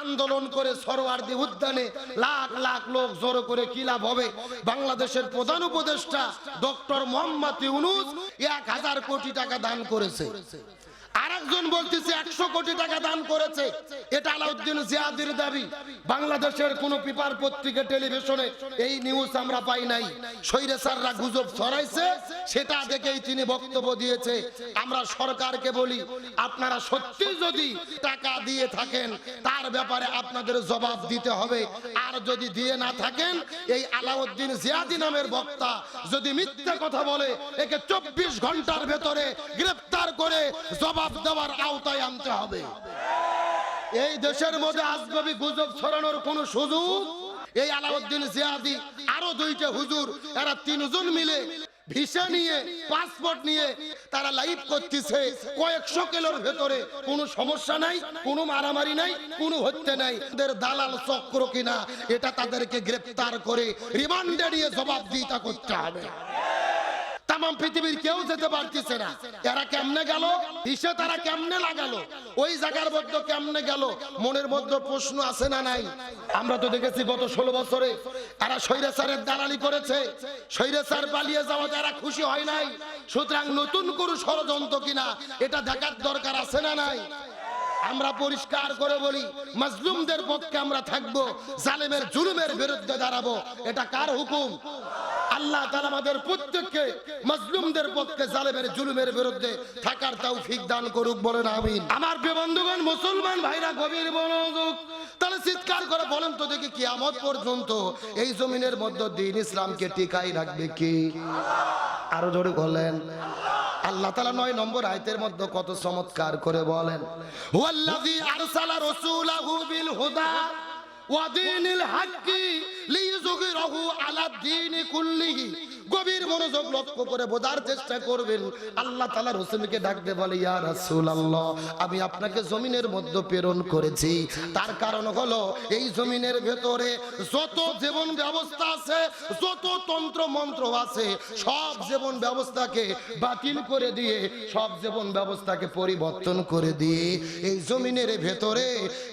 আন্দোলন করে সরোয়ার্দি উদ্যানে লাখ লাখ লোক জড়ো করে কি লাভ হবে? বাংলাদেশের প্রধান উপদেষ্টা ডক্টর মোহাম্মদ ইউনুস এক হাজার কোটি টাকা দান করেছে। আরেকজন বলতেছে, একশো কোটি টাকা দান করেছে। এটা আলাউদ্দিন জিয়াদির দাবি। বাংলাদেশের কোন পেপার পত্রিকা, টেলিভিশনে এই নিউজ আমরা পাই নাই। সৈরে স্যাররা গুজব ছড়াইছে, সেটা দেখেই তিনি বক্তব্য দিয়েছে। আমরা সরকারকে বলি, আপনারা সত্যি যদি টাকা দিয়ে থাকেন, তার ব্যাপারে আপনাদের জবাব দিতে হবে। আর যদি দিয়ে না থাকেন, এই আলাউদ্দিন জিয়াদি নামের বক্তা যদি মিথ্যা কথা বলে, একে চব্বিশ ঘণ্টার ভেতরে গ্রেফতার করে জবাব দেওয়ার আওতায় আনতে হবে। এই দেশের মধ্যে আজগবি গুজব ছড়ানোর কোন সুযোগ? এই আলাউদ্দিন জিয়াদি আরও দুইটা হুজুর, এরা তিনজন মিলে ভিসা নিয়ে, পাসপোর্ট নিয়ে তারা লাইভ করতেছে। কয়েকশো কিলোর ভেতরে কোনো সমস্যা নাই, কোনো মারামারি নাই, কোনো হত্যে নাই। এদের দালাল চক্র কিনা, এটা তাদেরকে গ্রেফতার করে রিমান্ডে নিয়ে জবাবদিহিতা করতে হবে। তাম পৃথিবীর কেউ যেতে পারতেছে না। এরা কেমনে গেল? হিসে তারা কেমনে লাগালো? ওই জায়গার মধ্যে কেমনে গেল? মনের মধ্যে প্রশ্ন আছে না নাই? আমরা তো দেখেছি গত ষোলো বছরে এরা স্বৈরাচারের দালালি করেছে। স্বৈরাচার পালিয়ে যাওয়া তারা খুশি হয় নাই, সুতরাং নতুন কোনো ষড়যন্ত্র কিনা এটা দেখার দরকার আছে না নাই? আমরা পরিষ্কার করে বলি, মাজলুমদের পক্ষে আমরা থাকব, জালেমের জুলুমের বিরুদ্ধে দাঁড়াবো। এটা কার হুকুম? আল্লাহ তাআলা আমাদের প্রত্যেককে মাজলুমদের পক্ষে জালেমের, জুলুমের বিরুদ্ধে থাকার তাও ফিক দান করুক বলেন, আমিন। আমার প্রিয় বন্ধুগণ, মুসলমান ভাইরা, গভীর মনোযোগ তাহলে চিৎকার করে বলেন তো দেখি কিয়ামত পর্যন্ত এই জমিনের মধ্যে দিন ইসলামকে টিকাই রাখবে কি? আরও জোরে বলেন। আল্লাহ তালা নয় নম্বর আয়তের মধ্যে কত চমৎকার করে বলেন, হুয়াল্লাযী আরসালা রাসূলাহু বিল হুদা বোঝার চেষ্টা করবেন। আল্লাহ রাসূলকে ডাকতে বলে আমি আপনাকে জমিনের মধ্যে প্রেরণ করেছি। তার কারণ হলো, এই জমিনের ভেতরে যত জীবন ব্যবস্থা আছে, যত তন্ত্র মন্ত্র আছে, সব জীবন ব্যবস্থাকে বাতিল করে দিয়ে, সব জীবন ব্যবস্থাকে পরিবর্তন করে দিয়ে, এই জমিনের ভেতরে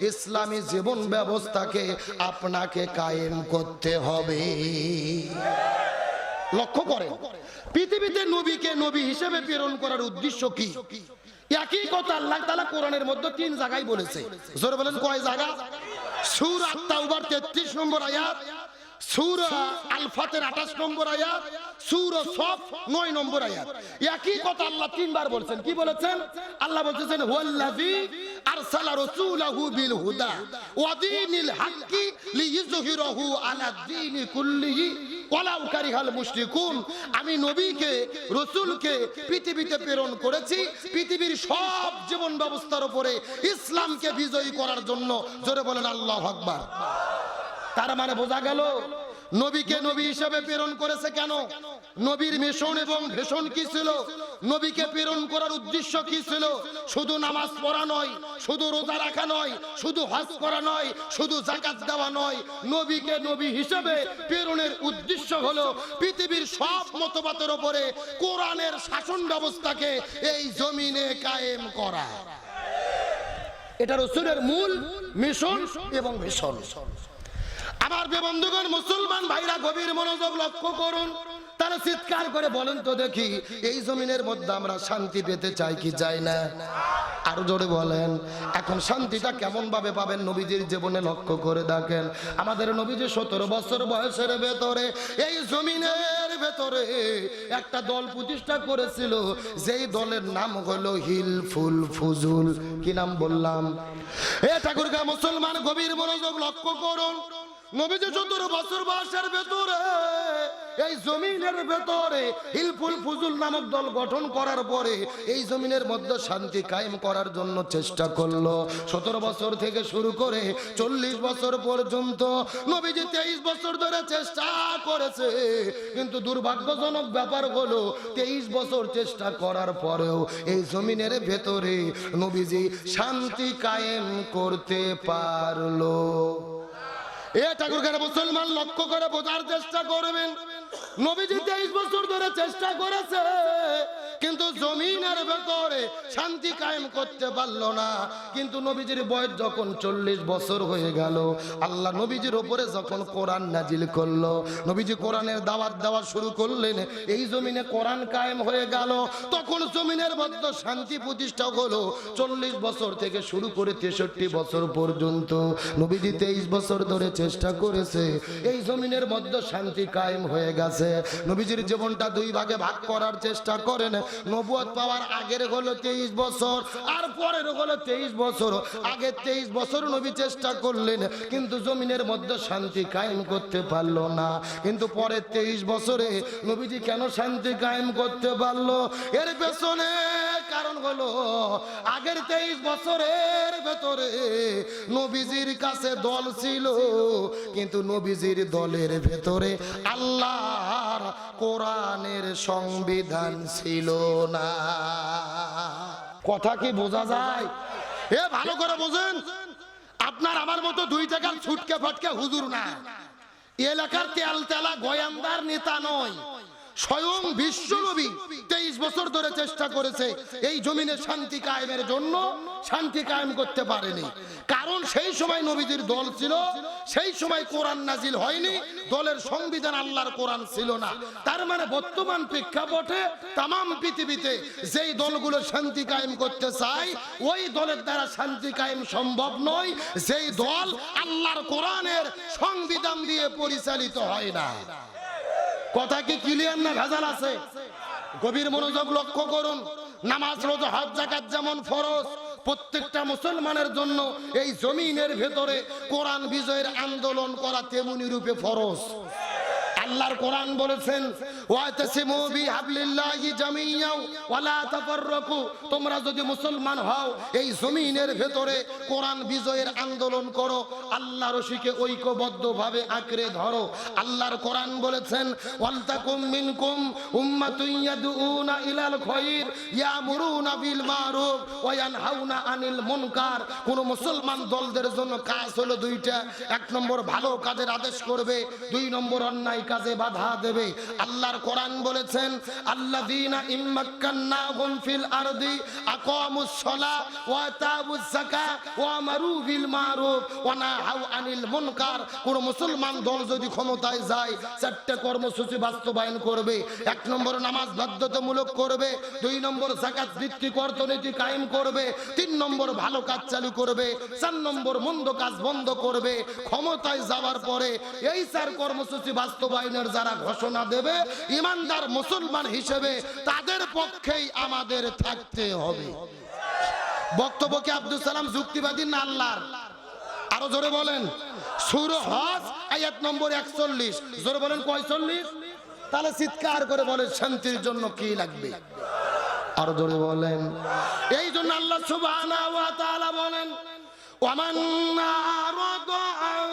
ইসলামী জীবন ব্যবস্থাকে আপনাকে কায়েম করতে হবে। লক্ষ্য করেন, পৃথিবীতে নবীকে নবী হিসেবে প্রেরণ করার উদ্দেশ্য কি? একই কথা আল্লাহ তাআলা কোরআনের মধ্যে তিন জায়গায় বলেছে। জোরে বলেন, কয় জায়গা? সূরা তাওবার 33 নম্বর আয়াত, সূরা আল ফাতের 28 নম্বর আয়াত, সূরা সফ 9 নম্বর আয়াত। একই কথা আল্লাহ তিনবার বলছেন। কি বলেছেন? আল্লাহ বলতেছেন, হুয়াল্লাযী রাসূলাহু বিল হুদা ওয়া দীনিল হাক্কি লিইয়ুযহিরাহু আলা দীনি কুল্লিহি ওয়ালাউ কারিহাল মুশরিকুন। আমি নবীকে, রসুলকে পৃথিবীতে প্রেরণ করেছি, পৃথিবীর সব জীবন ব্যবস্থার উপরে ইসলামকে বিজয়ী করার জন্য। জোরে বলেন আল্লাহ আকবার। তার মানে বোঝা গেল নবীকে নবী হিসেবে প্রেরণ করেছে কেন? নবীর মিশন এবং ভীষণ কি ছিল? নবীকে প্রেরণ করার উদ্দেশ্য কি ছিল? শুধু নামাজ পড়া নয় শুধু রোজা রাখা নয় শুধু হজ করা নয় শুধু জাকাত দেওয়া নয় নবীকে নবী হিসেবে প্রেরণের উদ্দেশ্য হলো পৃথিবীর সব মতবাদের উপরে কোরআনের শাসন ব্যবস্থাকে এই জমিনে কায়েম করা। এটা রসুলের মূল মিশন এবং মিশন আমার বন্ধুগণ মুসলমান ভাইরা গভীর মনোযোগ লক্ষ্য করুন। তারা চিৎকার করে বলেন তো দেখি, এই জমিনের মধ্যে আমরা শান্তি পেতে চাই কি চাই না? আরও জোরে বলেন, এখন শান্তিটা কেমন ভাবে পাবেন নবীজির জীবনে লক্ষ্য করে দেখেন। আমাদের নবীজি সতেরো বছর বয়সের ভেতরে, এই জমিনের ভেতরে একটা দল প্রতিষ্ঠা করেছিল, যেই দলের নাম হলো হিল ফুল ফুজুল। কি নাম বললাম? এ ঠাকুরগা, মুসলমান গভীর মনোযোগ লক্ষ্য করুন। নবীজি সতেরো বছর বয়সের ভেতরে, এই জমিনের ভেতরে হিলফুল ফুজুল নামক দল গঠন করার পরে এই জমিনের মধ্যে শান্তি কায়েম করার জন্য চেষ্টা করল। সতেরো বছর থেকে শুরু করে চল্লিশ বছর পর্যন্ত নবীজি তেইশ বছর ধরে চেষ্টা করেছে, কিন্তু দুর্ভাগ্যজনক ব্যাপার হলো তেইশ বছর চেষ্টা করার পরেও এই জমিনের ভেতরে নবীজি শান্তি কায়েম করতে পারল। এ ঠাকুরখানা মুসলমান লক্ষ্য করে বোঝার চেষ্টা করবেন। নবীজি তেইশ বছর ধরে চেষ্টা করেছে। কিন্তু জমিনের ভেতরে শান্তি কায়েম করতে পারল না। কিন্তু নবীজির বয়স যখন চল্লিশ বছর হয়ে গেল, আল্লাহ নবীজির ওপরে যখন কোরআন নাজিল করল, নবীজি কোরআনের দাওয়াত দেওয়া শুরু করলেন, এই জমিনে কোরআন কায়েম হয়ে গেল। তখন জমিনের মধ্যে শান্তি প্রতিষ্ঠা হলো চল্লিশ বছর থেকে শুরু করে তেষট্টি বছর পর্যন্ত। নবীজি তেইশ বছর ধরে চেষ্টা করেছে, এই জমিনের মধ্যে শান্তি কায়েম হয়ে গেছে। নবীজির জীবনটা দুই ভাগে ভাগ করার চেষ্টা করেন। নবুয়ত পাওয়ার আগের হলো তেইশ বছর, আর পরের হলো তেইশ বছর। আগে তেইশ বছর নবী চেষ্টা করলেন, কিন্তু জমিনের মধ্যে শান্তি কায়েম করতে পারল না। কিন্তু পরের তেইশ বছরে নবীজি কেন শান্তি কায়েম করতে পারল? এর পেছনে কারণ হলো, আগের তেইশ বছরের ভেতরে নবীজির কাছে দল ছিল, কিন্তু নবীজির দলের ভেতরে আল্লাহর কোরআনের সংবিধান ছিল না। কথা কি বোঝা যায়? এ, ভালো করে বোঝেন। আপনার আমার মতো দুই টাকার ছুটকে ফটকে হুজুর না। এলাকার তেল তেলা গয়ান্দার নেতা নয়। স্বয়ং বিশ্বনবী তেইশ বছর ধরে চেষ্টা করেছে এই জমিনে শান্তি কায়েমের জন্য শান্তি কায়েম করতে পারেনি। কারণ সেই সময় নবীদের দল ছিল সেই সময় কোরআন নাজিল হয়নি দলের সংবিধান আল্লাহর কোরআন ছিল না। তার মানে বর্তমান প্রেক্ষাপটে তাম পৃথিবীতে যেই দলগুলো শান্তি কায়েম করতে চায় ওই দলের দ্বারা শান্তি কায়েম সম্ভব নয় যেই দল আল্লাহর কোরআনের সংবিধান দিয়ে পরিচালিত হয় না। কথা কি ক্লিয়ার না ভেজাল আছে? গভীর মনোযোগ লক্ষ্য করুন। নামাজ, রোজ, হজ জাকাত যেমন ফরজ, প্রত্যেকটা মুসলমানের জন্য এই জমিনের ভেতরে কোরআন বিজয়ের আন্দোলন করা তেমনি রূপে ফরজ। আল্লাহর কোরআন বলেছেন তোমরা যদি মুসলমান হও, এই জমিনের ভেতরে কোরআন বিজয়ের আন্দোলন করো, আল্লাহর রশিকে ঐক্যবদ্ধভাবে আঁকড়ে ধরো। আল্লাহর কোরআন বলেছেন কোন মুসলমান দলদের জন্য কাজ হলো দুইটা। এক নম্বর ভালো কাজের আদেশ করবে, দুই নম্বর অন্যায় বাধা দেবে। আল্লাহর কোরআন বলেছেন, আল্লাযীনা ফিল আরদি আকামুস সালাহ ওয়া যাকাহ ওয়া বিল মারুফ ওয়া নাহাউ আনিল মুনকার। কোন মুসলমান দল যদি ক্ষমতায় যায় কর্মসূচি বাস্তবায়ন করবে, এক নম্বর নামাজ বাধ্যতামূলক করবে, দুই নম্বর যাকাত ভিত্তিক অর্থনীতি কায়েম করবে, তিন নম্বর ভালো কাজ চালু করবে, চার নম্বর মন্দ কাজ বন্ধ করবে। ক্ষমতায় যাওয়ার পরে এই চার কর্মসূচি বাস্তবায়নের যারা ঘোষণা দেবে, ইমানদার মুসলমান হিসেবে তাদের পক্ষেই আমাদের থাকতে হবে। বক্তব্য কি আব্দুল সালাম যুক্তিবাদী না আল্লাহর? আরও জোরে বলেন। সুর হজ, আয়াত নম্বর একচল্লিশ। জোরে বলেন, পঁয়তাল্লিশ? তাহলে চিৎকার করে বলেন, শান্তির জন্য কি লাগবে? আরও জোরে বলেন। এই জন্য আল্লাহ তাআলা বলেন, ওয়ামান আরাদা আন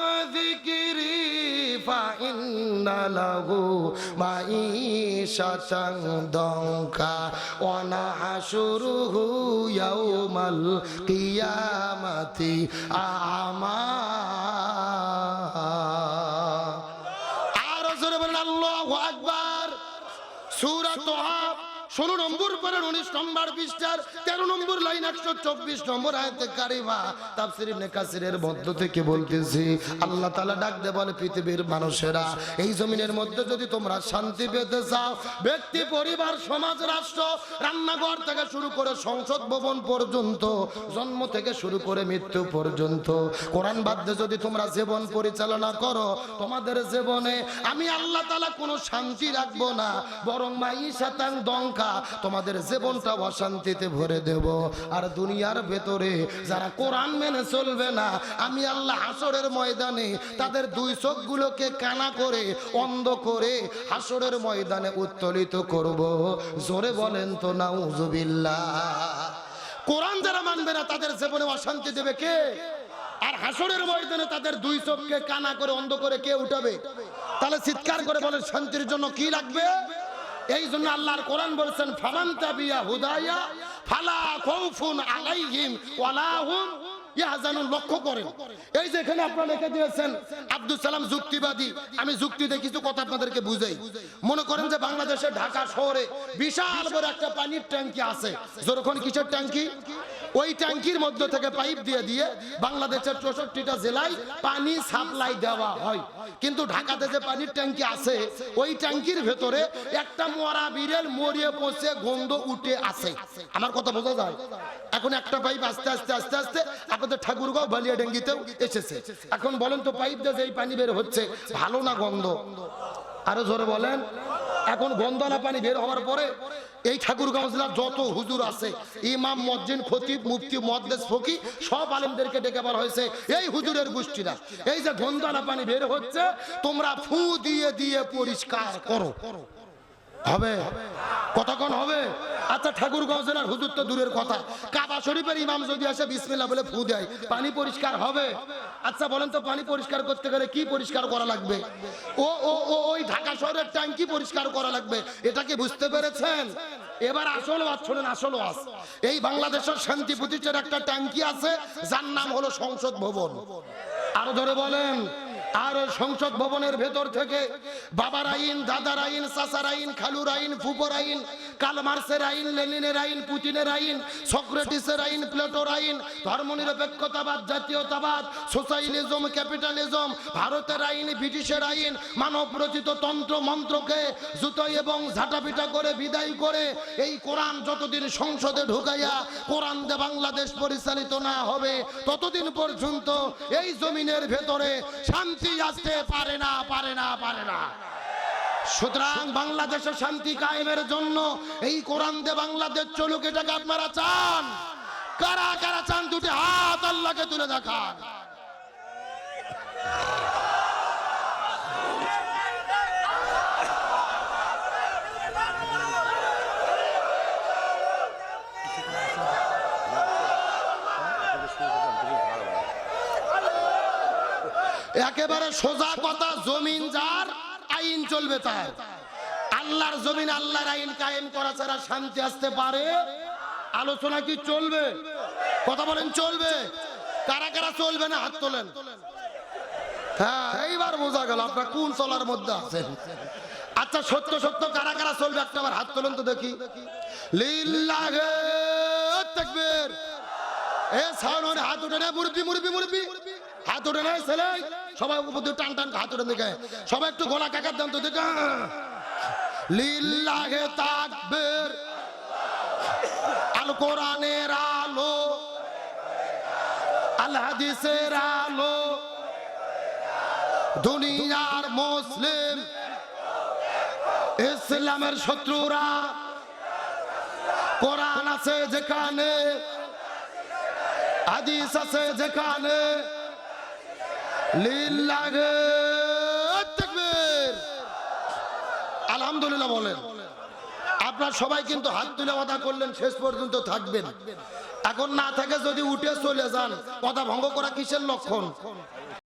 যিকরি ফাইন্না লাহু মাঈশাতান দঙ্কা ওয়া নাহশুরুহু ইয়াউমাল কিয়ামাতি আমা আর বলেন, আল্লাহু আকবার। সূরা তোহা ষোলো নম্বর পরে উনিশ নম্বর পৃষ্ঠার তেরো নম্বর লাইন একশো চব্বিশ নম্বর আয়তে কারিমা তাফসির ইবনে মধ্য থেকে বলতেছি, আল্লাহ তাআলা ডাক দে বলে, পৃথিবীর মানুষেরা, এই জমিনের মধ্যে যদি তোমরা শান্তি পেতে চাও, ব্যক্তি, পরিবার, সমাজ, রাষ্ট্র, রান্নাঘর থেকে শুরু করে সংসদ ভবন পর্যন্ত, জন্ম থেকে শুরু করে মৃত্যু পর্যন্ত, কোরআন বাদ্যে যদি তোমরা জীবন পরিচালনা করো, তোমাদের জীবনে আমি আল্লাহ তাআলা কোনো শান্তি রাখব না, বরং মাই শতাং দঙ্কা তোমাদের জীবনটা অশান্তিতে ভরে দেব। আর দুনিয়ার ভেতরে যারা কোরআন মেনে চলবে না, আমি আল্লাহ হাসরের ময়দানে তাদের দুই চোখগুলোকে কানা করে, অন্ধ করে হাসরের ময়দানে উত্তোলিত করব। জোরে বলেন তো, নাউজুবিল্লাহ। কোরআন যারা মানবে না, তাদের জীবনে অশান্তি দেবে কে? আর হাসরের ময়দানে তাদের দুই চোখকে কানা করে, অন্ধ করে কে উঠাবে? তাহলে চিৎকার করে বলেন শান্তির জন্য কি লাগবে? এই জন্য আল্লাহর কোরআন বলছেন, ফামান হুদায়া, ফালা আলাইহিম ওয়ালা হুম লক্ষ্য এই আপনারা আব্দুল সালাম যুক্তিবাদী। আমি যুক্তিতে কিছু কথা আপনাদেরকে বুঝাই। মনে করেন যে বাংলাদেশের ঢাকা শহরে বিশাল বড় একটা পানির ট্যাঙ্কি আছে। যখন কিসের ট্যাঙ্কি? ওই ট্যাঙ্কির মধ্য থেকে পাইপ দিয়ে দিয়ে বাংলাদেশের চৌষট্টিটা জেলায় পানি সাপ্লাই দেওয়া হয়। কিন্তু ঢাকাতে যে পানির ট্যাঙ্কি আছে, ওই ট্যাঙ্কির ভেতরে একটা মরা বিড়েল মরিয়ে পচে গন্ধ উঠে আছে আমার কথা বোঝা যায়? এখন একটা পাইপ আস্তে আস্তে আস্তে আস্তে আপনাদের ঠাকুরগাঁও বালিয়া ডেঙ্গিতেও এসেছে। এখন বলেন তো পাইপ দিয়ে যে পানি বের হচ্ছে, ভালো না গন্ধ? আরও জোরে বলেন। এখন গন্ধনা পানি বের হওয়ার পরে এই ঠাকুরগাঁও জেলার যত হুজুর আছে, ইমাম মজ্জিন খতিব, মুফতি মদ্দেস ফকি, সব আলেমদেরকে ডেকে বলা হয়েছে, এই হুজুরের গোষ্ঠীরা, এই যে গন্ধনা পানি বের হচ্ছে, তোমরা ফু দিয়ে দিয়ে পরিষ্কার করো। হবে? কতক্ষণ হবে? আচ্ছা ঠাকুরগাঁও জেলার হুজুর তো দূরের কথা। কাবা শরীফের ইমাম যদি আসে, বিসমিল্লাহ বলে ফু দেয়। পানি পরিষ্কার হবে? আচ্ছা বলেন তো, পানি পরিষ্কার করতে গেলে কি পরিষ্কার করা লাগবে? ও ও ও, ওই ঢাকা শহরের ট্যাঙ্কি পরিষ্কার করা লাগবে। এটা কি বুঝতে পেরেছেন? এবার আসল ওয়াজ, শোনেন, আসল ওয়াজ। এই বাংলাদেশের শান্তি প্রতিষ্ঠার একটা ট্যাঙ্কি আছে, যার নাম হলো সংসদ ভবন। আরও ধরে বলেন আর সংসদ ভবনের ভেতর থেকে বাবার আইন, দাদার আইন, চাচার আইন, খালুর আইন, ফুপর আইন, কালমার্সের আইন, লেনিনের আইন, পুতিনের আইন, সক্রেটিসের আইন, প্লেটোর আইন, ধর্মনিরপেক্ষতাবাদ, জাতীয়তাবাদ সোশ্যালিজম ক্যাপিটালিজম, ভারতের আইন, ব্রিটিশের আইন, মানব রচিত তন্ত্র, মন্ত্রকে জুতো এবং ঝাঁটাপিটা করে বিদায় করে এই কোরআন যতদিন সংসদে ঢুকাইয়া কোরআন দে বাংলাদেশ পরিচালিত না হবে, ততদিন পর্যন্ত এই জমিনের ভেতরে শান্তি আসতে পারে না পারে না পারে না। সুতরাং বাংলাদেশে শান্তি কায়েমের জন্য এই কোরআন দে বাংলাদেশ চলুক, এটাকে আপনারা চান। কারা কারা চান, দুটি হাত আল্লাহকে তুলে দেখান। একেবারে সোজা কথা, জমিন যার, আইন চলবে তার। আল্লাহর জমিন আল্লাহর আইন কায়েম করা ছাড়া শান্তি আসতে পারে? আলোচনা কি চলবে? কথা বলেন, চলবে। কারা কারা চলবে না? হাত তোলেন। হ্যাঁ এইবার বোঝা গেল আপনার কোন চলার মধ্যে আছেন। আচ্ছা সত্য সত্য, কারা কারা চলবে? একটা আবার হাত তোলেন তো দেখি। লিল্লাহে হাত উঠে না মুরবি মুরবি মুরবি হাত উঠে না, ছেলে। সবাই উপর টান টান হাত উঠে দেখে সবাই একটু গলা কাকার দাম তো দেখে। লিল্লাহে আল কোরআনের আলো। আল আলো। দুনিয়ার মুসলিম। ইসলামের শত্রুরা। কোরআন আছে যেখানে। হাদিস আছে যেখানে। আলহামদুলিল্লাহ বলেন। আপনার সবাই কিন্তু হাত তুলে কথা করলেন, শেষ পর্যন্ত থাকবেন। এখন না থাকে যদি উঠে চলে যান কথা ভঙ্গ করা কিসের লক্ষণ?